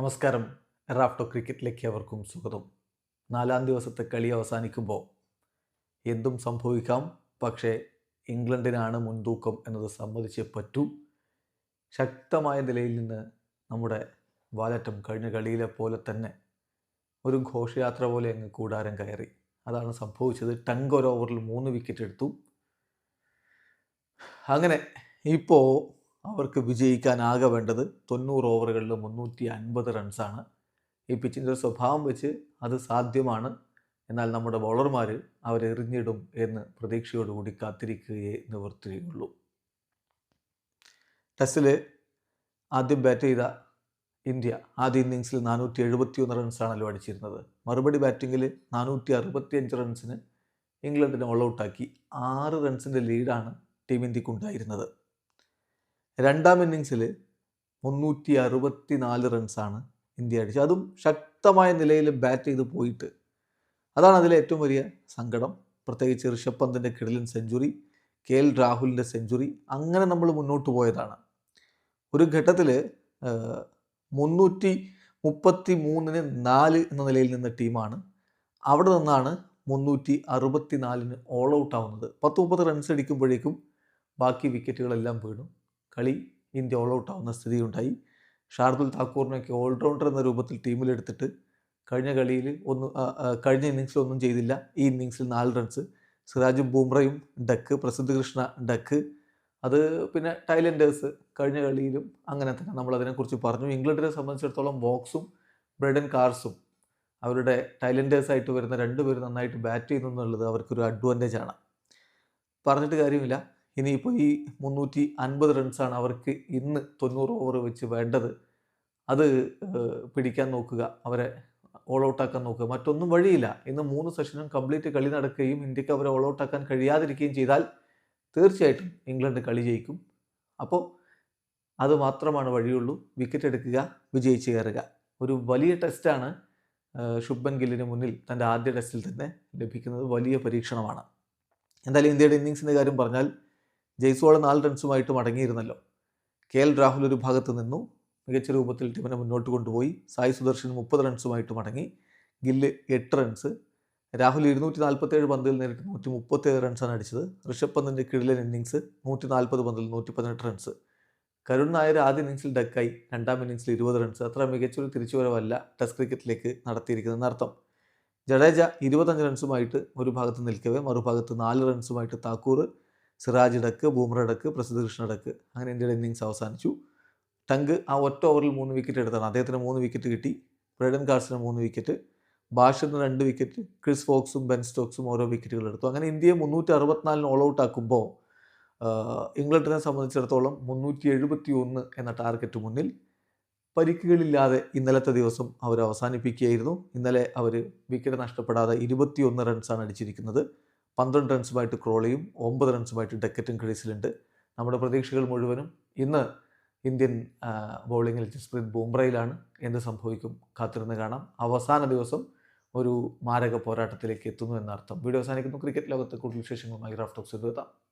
നമസ്കാരം. റാഫ്റ്റോ ക്രിക്കറ്റിലേക്ക് അവർക്കും സ്വാഗതം. നാലാം ദിവസത്തെ കളി അവസാനിക്കുമ്പോൾ എന്തും സംഭവിക്കാം. പക്ഷേ ഇംഗ്ലണ്ടിനാണ് മുൻതൂക്കം എന്നത് സമ്മതിച്ചേ പറ്റൂ. ശക്തമായ നിലയിൽ നിന്ന് നമ്മുടെ വാലറ്റം കഴിഞ്ഞ കളിയിലെ പോലെ തന്നെ ഒരു ഘോഷയാത്ര പോലെ അങ്ങ് കൂടാരം കയറി. അതാണ് സംഭവിച്ചത്. ടങ്ക് ഒരു ഓവറിൽ മൂന്ന് വിക്കറ്റ് എടുത്തു. അങ്ങനെ ഇപ്പോൾ അവർക്ക് വിജയിക്കാനാകെ വേണ്ടത് തൊണ്ണൂറ് ഓവറുകളിൽ മുന്നൂറ്റി അൻപത് റൺസാണ്. ഈ പിച്ചിന്റെ സ്വഭാവം വെച്ച് അത് സാധ്യമാണ്. എന്നാൽ നമ്മുടെ ബൗളർമാർ അവരെറിഞ്ഞിടും എന്ന് പ്രതീക്ഷയോടുകൂടി കാത്തിരിക്കുകയേ നിവർത്തുകയുള്ളൂ ടെസ്റ്റിൽ ആദ്യം ബാറ്റ് ചെയ്ത ഇന്ത്യ ആദ്യ ഇന്നിങ്സിൽ നാനൂറ്റി എഴുപത്തിയൊന്ന് റൺസാണല്ലോ അടിച്ചിരുന്നത്. മറുപടി ബാറ്റിങ്ങിൽ നാനൂറ്റി അറുപത്തിയഞ്ച് റൺസിന് ഇംഗ്ലണ്ടിനെ ഓൾ ഔട്ടാക്കി ആറ് റൺസിന്റെ ലീഡാണ് ടീം ഇന്ത്യക്കുണ്ടായിരുന്നത് രണ്ടാം ഇന്നിങ്സിൽ മുന്നൂറ്റി അറുപത്തി നാല് റൺസാണ് ഇന്ത്യ അടിച്ചത്. അതും ശക്തമായ നിലയിൽ ബാറ്റ് ചെയ്ത് പോയിട്ട്. അതാണ് അതിലെ ഏറ്റവും വലിയ സങ്കടം. പ്രത്യേകിച്ച് ഋഷഭ് പന്തിന്റെ കിടലിൻ സെഞ്ചുറി കെ എൽ രാഹുലിന്റെ സെഞ്ചുറി അങ്ങനെ നമ്മൾ മുന്നോട്ട് പോയതാണ്. ഒരു ഘട്ടത്തിൽ മുന്നൂറ്റി മുപ്പത്തി മൂന്നിന് നാല് എന്ന നിലയിൽ നിന്ന ടീമാണ്. അവിടെ നിന്നാണ് മുന്നൂറ്റി അറുപത്തി നാലിന് ഓൾ ഔട്ട് ആവുന്നത്. പത്ത് മുപ്പത് റൺസ് അടിക്കുമ്പോഴേക്കും ബാക്കി വിക്കറ്റുകളെല്ലാം വീണു. കളി ഇന്ത്യ ഓൾ ഔട്ട് ആവുന്ന സ്ഥിതിയുണ്ടായി. ഷാർദുൽ താക്കൂറിനെയൊക്കെ ഓൾറൗണ്ടർ എന്ന രൂപത്തിൽ ടീമിലെടുത്തിട്ട് കഴിഞ്ഞ കളിയിൽ ഒന്ന് കഴിഞ്ഞ ഇന്നിങ്സിൽ ഒന്നും ചെയ്തില്ല. ഈ ഇന്നിങ്സിൽ നാല് runs സിറാജും ബൂംറയും duck Prasidh Krishna duck അത് പിന്നെ ടൈലൻഡേഴ്സ് കഴിഞ്ഞ കളിയിലും അങ്ങനെ തന്നെ നമ്മൾ അതിനെക്കുറിച്ച് പറഞ്ഞു. ഇംഗ്ലണ്ടിനെ സംബന്ധിച്ചിടത്തോളം ബോക്സും ബ്രെഡൻ കാർസും അവരുടെ ടൈലൻഡേഴ്സായിട്ട് വരുന്ന രണ്ടുപേരും നന്നായിട്ട് ബാറ്റ് ചെയ്യുന്നു എന്നുള്ളത് അവർക്കൊരു അഡ്വാന്റേജ് ആണ്. പറഞ്ഞിട്ട് കാര്യമില്ല. ഇനിയിപ്പോൾ ഈ മുന്നൂറ്റി അൻപത് റൺസാണ് അവർക്ക് ഇന്ന് തൊണ്ണൂറ് ഓവർ വെച്ച് വേണ്ടത്. അത് പിടിക്കാൻ നോക്കുക അവരെ ഓൾ ഔട്ടാക്കാൻ നോക്കുക. മറ്റൊന്നും വഴിയില്ല. ഇന്ന് മൂന്ന് സെഷനും കംപ്ലീറ്റ് കളി നടക്കുകയും ഇന്ത്യയ്ക്ക് അവരെ ഓൾ ഔട്ടാക്കാൻ കഴിയാതിരിക്കുകയും ചെയ്താൽ തീർച്ചയായിട്ടും ഇംഗ്ലണ്ട് കളി ജയിക്കും. അപ്പോൾ അത് മാത്രമാണ് വഴിയുള്ളൂ. വിക്കറ്റ് എടുക്കുക വിജയിച്ച് കയറുക. ഒരു വലിയ ടെസ്റ്റാണ് ശുഭൻ ഗില്ലിന് മുന്നിൽ തന്റെ ആദ്യ ടെസ്റ്റിൽ തന്നെ ലഭിക്കുന്നത് വലിയ പരീക്ഷണമാണ്. എന്തായാലും ഇന്ത്യയുടെ ഇന്നിങ്സിന്റെ കാര്യം പറഞ്ഞാൽ ജയ്സ്വാൾ നാല് റൺസുമായിട്ട് മടങ്ങിയിരുന്നല്ലോ. കെ എൽ രാഹുൽ ഒരു ഭാഗത്ത് നിന്നു. മികച്ച രൂപത്തിൽ ടീമിനെ മുന്നോട്ട് കൊണ്ടുപോയി. സായി സുദർശൻ മുപ്പത് റൺസുമായിട്ട് മടങ്ങി. ഗില്ല് എട്ട് റൺസ്. രാഹുൽ ഇരുന്നൂറ്റി നാൽപ്പത്തേഴ് പന്തിൽ നേരിട്ട് നൂറ്റി മുപ്പത്തേഴ് റൺസാണ് അടിച്ചത്. ഋഷഭ് പന്തിന്റെ കിഴിലൻ ഇന്നിങ്സ് നൂറ്റി നാൽപ്പത് പന്തിൽ നൂറ്റി പതിനെട്ട് റൺസ്. കരുൺ നായർ ആദ്യ ഇന്നിങ്സിൽ ഡക്കായി. രണ്ടാം ഇന്നിങ്സിൽ ഇരുപത് റൺസ്. അത്ര മികച്ചൊരു തിരിച്ചുവരവല്ല ടെസ്റ്റ് ക്രിക്കറ്റിലേക്ക് നടത്തിയിരിക്കുന്നതെന്ന് അർത്ഥം ജഡേജ ഇരുപത്തഞ്ച് റൺസുമായിട്ട് ഒരു ഭാഗത്ത് നിൽക്കവേ മറുഭാഗത്ത് നാല് റൺസുമായിട്ട് Thakur. Siraj duck Bumrah duck Prasidh Krishna duck അങ്ങനെ ഇന്ത്യയുടെ ഇന്നിങ്സ് അവസാനിച്ചു. ടങ്ക് ആ ഒറ്റ ഓവറിൽ മൂന്ന് വിക്കറ്റ് എടുത്താണ്. അദ്ദേഹത്തിന് മൂന്ന് വിക്കറ്റ് കിട്ടി. ബ്രൈഡൻ കാർസിന് മൂന്ന് വിക്കറ്റ് ബാഷറിന് രണ്ട് വിക്കറ്റ് ക്രിസ് ഫോക്സും ബെൻ സ്റ്റോക്സും ഓരോ വിക്കറ്റുകൾ എടുത്തു. അങ്ങനെ ഇന്ത്യയെ മുന്നൂറ്റി അറുപത്തിനാലിന് ഓൾ ഔട്ട് ആക്കുമ്പോൾ ഇംഗ്ലണ്ടിനെ സംബന്ധിച്ചിടത്തോളം മുന്നൂറ്റി എഴുപത്തി ഒന്ന് എന്ന ടാർഗറ്റ് മുന്നിൽ പരിക്കുകളില്ലാതെ ഇന്നലത്തെ ദിവസം അവർ അവസാനിപ്പിക്കുകയായിരുന്നു ഇന്നലെ അവർ വിക്കറ്റ് നഷ്ടപ്പെടാതെ ഇരുപത്തിയൊന്ന് റൺസാണ് അടിച്ചിരിക്കുന്നത്. പന്ത്രണ്ട് റൺസുമായിട്ട് ക്രോളിയും ഒമ്പത് റൺസുമായിട്ട് ഡക്കറ്റും ക്രീസിലുണ്ട്. നമ്മുടെ പ്രതീക്ഷകൾ മുഴുവനും ഇന്ന് ഇന്ത്യൻ ബൗളിങ്ങിൽ ജസ്പ്രീത് ബൂംറയിലാണ്. എന്ത് സംഭവിക്കും കാത്തിരുന്ന് കാണാം. അവസാന ദിവസം ഒരു മാരക പോരാട്ടത്തിലേക്ക് എത്തുന്നു എന്നർത്ഥം. വീഡിയോ അവസാനിക്കുന്നു. ക്രിക്കറ്റ് ലോകത്തെ കൂടുതൽ വിശേഷങ്ങളുമായി റാഫ്റ്റോക്സ് എത്താം